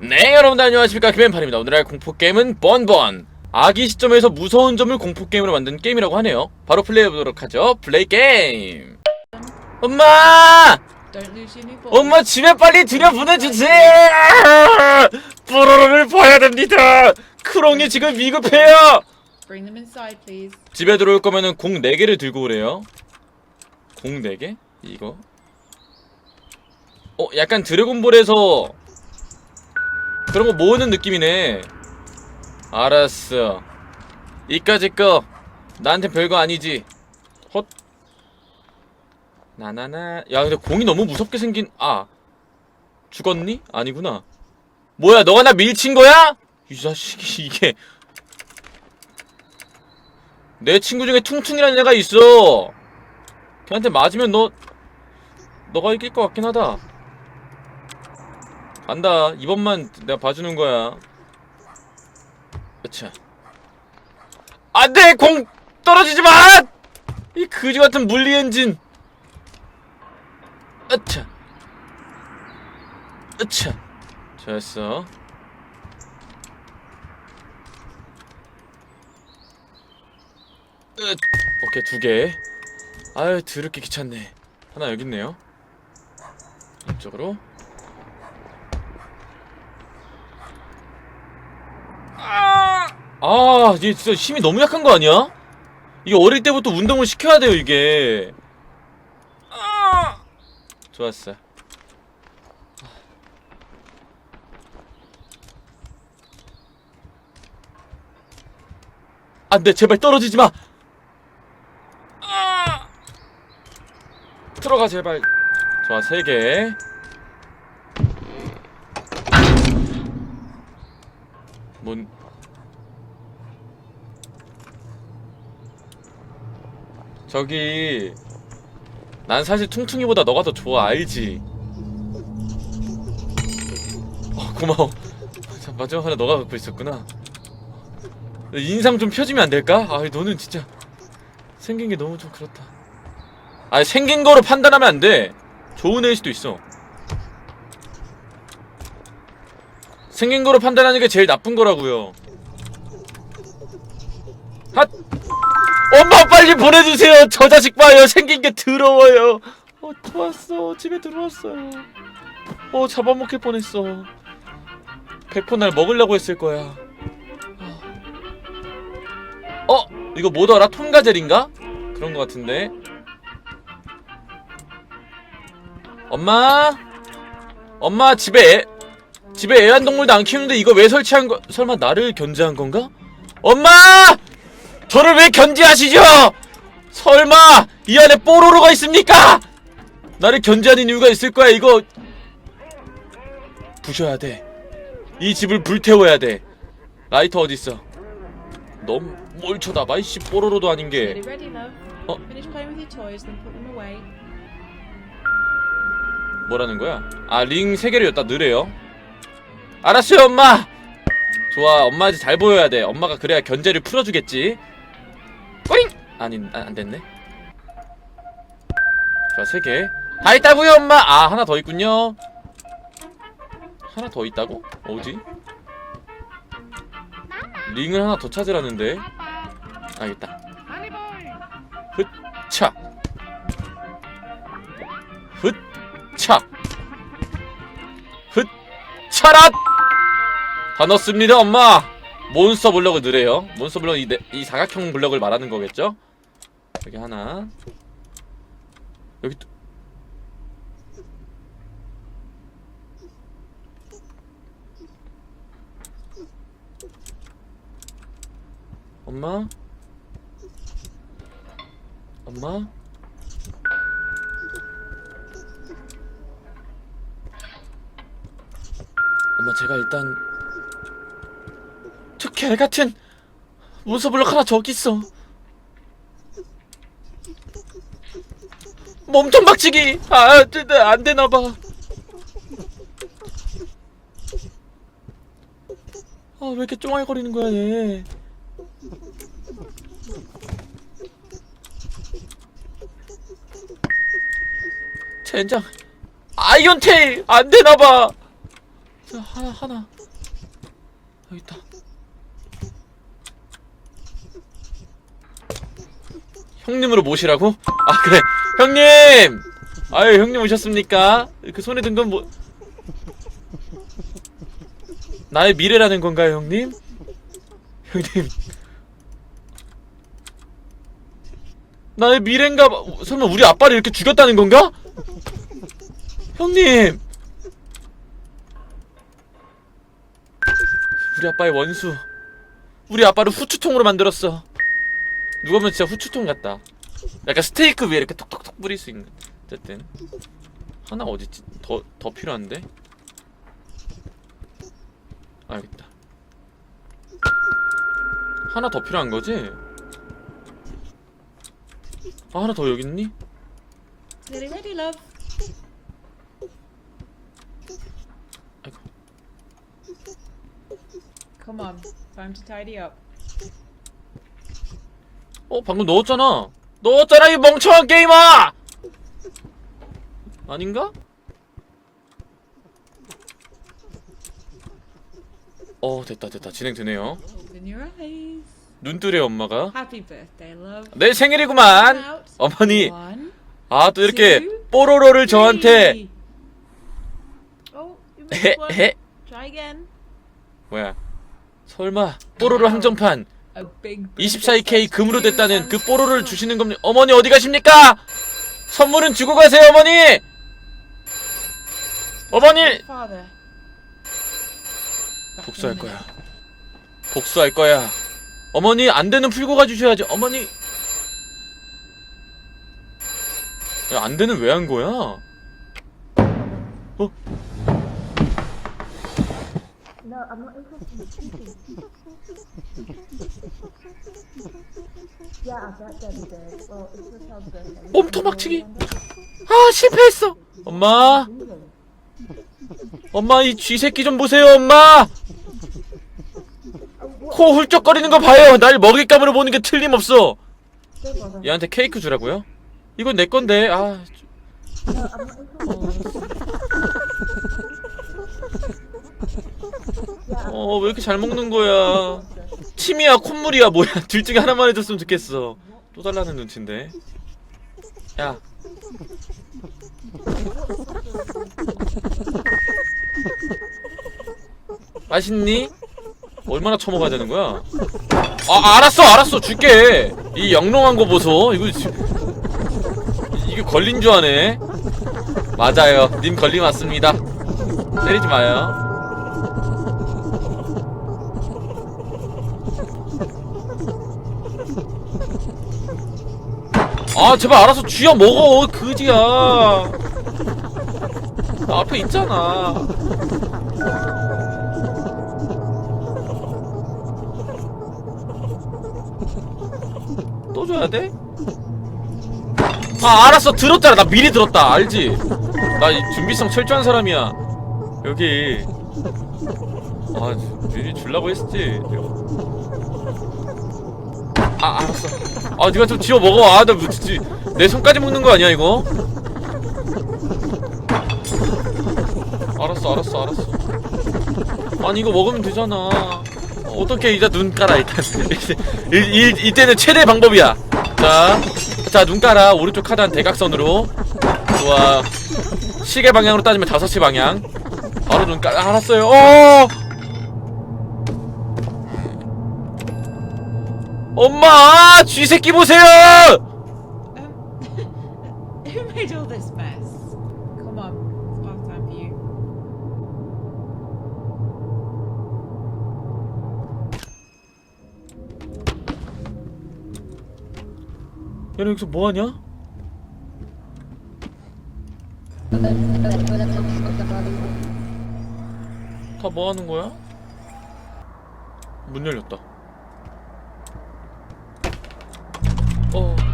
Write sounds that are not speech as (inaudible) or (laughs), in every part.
네 여러분들 안녕하십니까? 김앤팔입니다. 오늘의 공포게임은 번번. 아기 시점에서 무서운 점을 공포게임으로 만든 게임이라고 하네요. 바로 플레이해보도록 하죠. 플레이 게임! 엄마! 엄마 집에 빨리 들여보내주세요! 뽀로로를 봐야 됩니다! 크롱이 지금 위급해요. 집에 들어올 거면은 공 4개를 들고 오래요. 공 4개? 이거? 어 약간 드래곤볼에서 그런 거 모으는 느낌이네. 알았어. 이까짓 거 나한테 별거 아니지. 헛. 나나나. 야 근데 공이 너무 무섭게 생긴 아. 죽었니? 아니구나. 뭐야 너가 나 밀친 거야? 이 자식이 (laughs) 이게. 내 친구 중에 퉁퉁이라는 애가 있어. 걔한테 맞으면 너 너가 이길 것 같긴 하다. 간다. 이번만 내가 봐주는 거야. 그차. 안돼 공 떨어지지 마. 이 그지 같은 물리 엔진. 아차. 아차. 좋았어. 으, 오케이 두 개. 아유 드럽게 귀찮네. 하나 여기 있네요. 이쪽으로. 아, 아, 얘 진짜 힘이 너무 약한 거 아니야? 이게 어릴 때부터 운동을 시켜야 돼요 이게. 아, 좋았어. 안 돼 제발 떨어지지 마. 아! 들어가 제발. 좋아 세 개. 뭔? 저기 난 사실 퉁퉁이보다 너가 더 좋아 알지? 어, 고마워. 자, 마지막 하나 너가 갖고 있었구나. 인상 좀 펴주면 안 될까? 아, 너는 진짜 생긴 게 너무 좀 그렇다. 아, 생긴 거로 판단하면 안 돼. 좋은 애일 수도 있어. 생긴 거로 판단하는 게 제일 나쁜 거라고요. 핫! 엄마 빨리 보내주세요. 저 자식 봐요. 생긴 게 더러워요. 어, 좋았어. 집에 들어왔어요. 어, 잡아먹힐 뻔했어. 백포 날 먹으려고 했을 거야. 어? 이거 뭐더라? 톰가젤인가? 그런 거 같은데 엄마? 엄마 집에 애, 집에 애완동물도 안 키우는데 이거 왜 설치한 거 설마 나를 견제한 건가? 엄마! 저를 왜 견제하시죠? 설마 이 안에 뽀로로가 있습니까? 나를 견제하는 이유가 있을 거야 이거. 부셔야 돼 이 집을 불태워야 돼. 라이터 어딨어? 너무 뭘 쳐다봐 이씨 뽀로로도 아닌 게. Away. 뭐라는 거야? 아 링 세 개를 여기다 넣으래요? 알았어요 엄마. 좋아 엄마 이제 잘 보여야 돼. 엄마가 그래야 견제를 풀어주겠지 꼬잉! 아니 아, 안 됐네. 좋아 세개 다 있다고요 엄마? 아 하나 더 있군요. 하나 더 있다고? 어디? 링을 하나 더 찾으라는데. 아 있다. 흑차. 흑차. 흑차라 다 넣습니다 엄마 몬스터 블럭을 넣으래요. 몬스터 블럭 이, 네- 이 사각형 블럭을 말하는 거겠죠? 여기 하나. 여기 또 엄마? 엄마? 엄마 제가 일단 저 개같은 문서 블럭 하나 저기 있어. 몸통 박치기! 아 네, 네, 안 되나봐. 아 왜 이렇게 쫑알거리는 거야 얘? 젠장 아이언 테일! 안 되나봐! 자, 하나 하나. 여기 있다. 형님으로 모시라고? 아 그래 형님. 아유 형님 오셨습니까? 그 손에 든 건 뭐? 나의 미래라는 건가요 형님? 형님. 나의 미래인가? 봐. 설마 우리 아빠를 이렇게 죽였다는 건가? 형님. 우리 아빠의 원수. 우리 아빠를 후추통으로 만들었어. 누가 보면 진짜 후추통 같다. 약간 스테이크 위에 이렇게 톡톡톡 뿌릴 수 있는. 어쨌든 하나 어딨지? 더 더 필요한데? 알겠다. 하나 더 필요한 거지? 아, 하나 더 여기 있니? Ready, ready, love. 아이고. Come on, time to tidy up. 어 방금 넣었잖아 넣었잖아 이 멍청한 게임아 아닌가? 어 됐다 됐다 진행되네요 Open your eyes. 눈 뜨래 엄마가 Happy birthday, love. 내 생일이구만 Out. 어머니 One, 아 또 이렇게 뽀로로를 저한테 three. Oh, you (laughs) missed one. 헤헤 Try again. 뭐야 설마 뽀로로 big 24K 금으로 됐다는 그 뽀로로를 주시는 겁니 어머니 어디 가십니까? 선물은 주고 가세요 어머니 어머니 복수할 거야. 복수할 거야. 어머니 안 되는 풀고 가주셔야지. 어머니. 야, 안 되는 왜 한 거야? 어? No, I'm not interested yeah, bet Debbie did. Well, it's the child's birthday. 몸통 막치기. 아 실패했어. 엄마. 엄마 이 쥐새끼 좀 보세요 엄마. 코 훌쩍거리는 거 봐요. 날 먹잇감으로 보는 게 틀림없어. 얘한테 케이크 주라고요? 이건 내 건데. 아. 어 왜 이렇게 잘 먹는 거야? 침이야 콧물이야 뭐야? (laughs) 둘 중에 하나만 해줬으면 좋겠어. 또 달라는 눈치인데. 야. 맛있니? 얼마나 처먹어야 되는 거야? 아 알았어 알았어. 줄게. 이 영롱한 거 보소. 이거 지- 이게 걸린 줄 아네. 맞아요. 님 걸림 왔습니다. 때리지 마요 아 제발 알아서 쥐어 먹어 그지야. 나 앞에 있잖아. 또 줘야 돼? 아 알았어 들었잖아. 나 미리 들었다. 알지? 나이 준비성 철저한 사람이야. 여기. 아 미리 줄라고 했지. 아 알았어 아 네가 좀 지워 먹어. 아나 뭐, 진짜 내 손까지 먹는 거 아니야 이거? 알았어 알았어 알았어. 아니 이거 먹으면 되잖아. 어떻게 이제 눈 깔아 일단. (laughs) 이, 이, 이때는 최대 방법이야. 자자눈 깔아. 오른쪽 하단 대각선으로. 좋아. 시계 방향으로 따지면 5시 방향. 바로 눈 깔아. 알았어요. 어 엄마 쥐새끼 보세요 Um, who made all this mess? Come on, it's bath time for you. 얘네 여기서 뭐하냐? 다 뭐하는 거야? 문 열렸다 어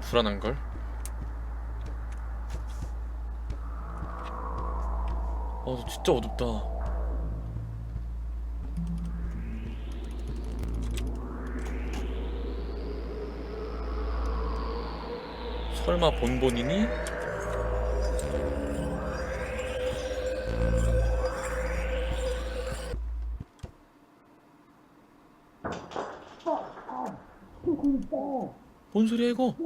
불안한 걸. 어, 진짜 어둡다. 설마 본본이니? 뭔 소리야 이거?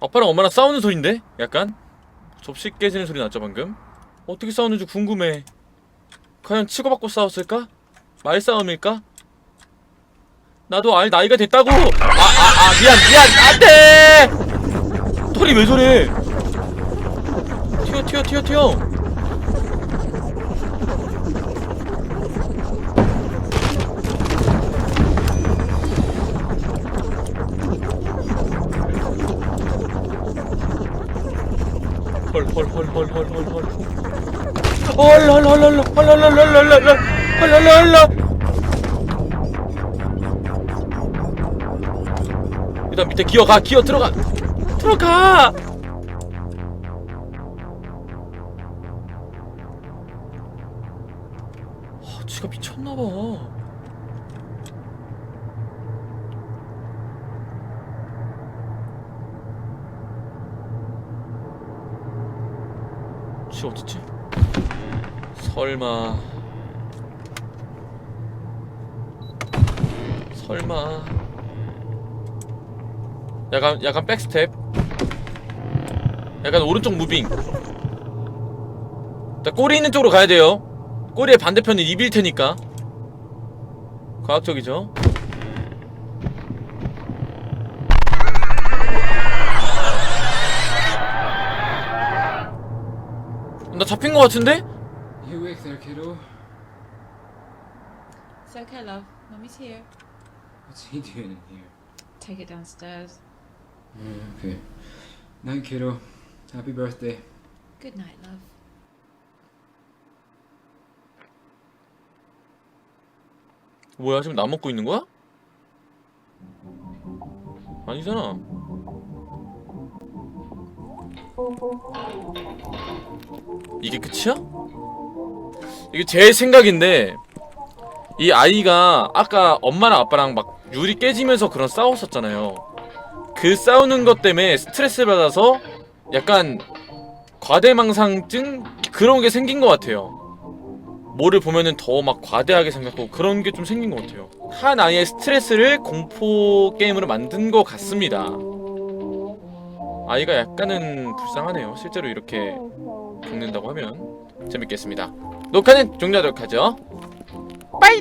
아빠랑 엄마랑 싸우는 소린데? 약간? 접시 깨지는 소리 났죠 방금? 어떻게 싸우는지 궁금해 과연 치고받고 싸웠을까? 말싸움일까? 나도 알 나이가 됐다고! 아, 아, 아, 미안, 미안, 안 돼! 털이 왜 저래? 튀어, 튀어, 튀어, 튀어! 헐, 헐, 헐, 헐, 헐, 헐, 헐. 헐, 헐, 헐, 헐, 헐, 헐, 헐, 헐, 헐, 헐, 헐, 헐, 헐, 헐. 일단 밑에 기어가 기어 들어가 들어가 아 지가 미쳤나봐 지 어딨지? 설마. 설마. 약간 약간 백스텝? 약간 오른쪽 무빙. 자 꼬리 있는 쪽으로 가야 돼요. 꼬리의 반대편은 입일 테니까. 과학적이죠 나 잡힌 거 같은데? You awake there, kiddo? It's okay, love. Mummy's here. What's he doing in here? Take it downstairs. Mm, okay. Night, kiddo. Happy birthday. Good night, love. 뭐야 지금 나 먹고 있는 거야? 아니잖아 이게 끝이야? 이게 제 생각인데 이 아이가 아까 엄마랑 아빠랑 막 유리 깨지면서 그런 싸웠었잖아요 그 싸우는 것 때문에 스트레스 받아서 약간 과대망상증 그런 게 생긴 것 같아요 뭐를 보면은 더 막 과대하게 생각하고 그런 게 좀 생긴 것 같아요. 한 아이의 스트레스를 공포 게임으로 만든 것 같습니다. 아이가 약간은 불쌍하네요. 실제로 이렇게 겪는다고 하면 재밌겠습니다. 녹화는 종료하도록 하죠. 빠이!